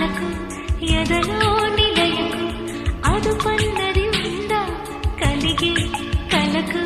கணக்கு எதனோ நிலையக்கு அது பண்ணதி உண்டா? கலிகி கலக்கு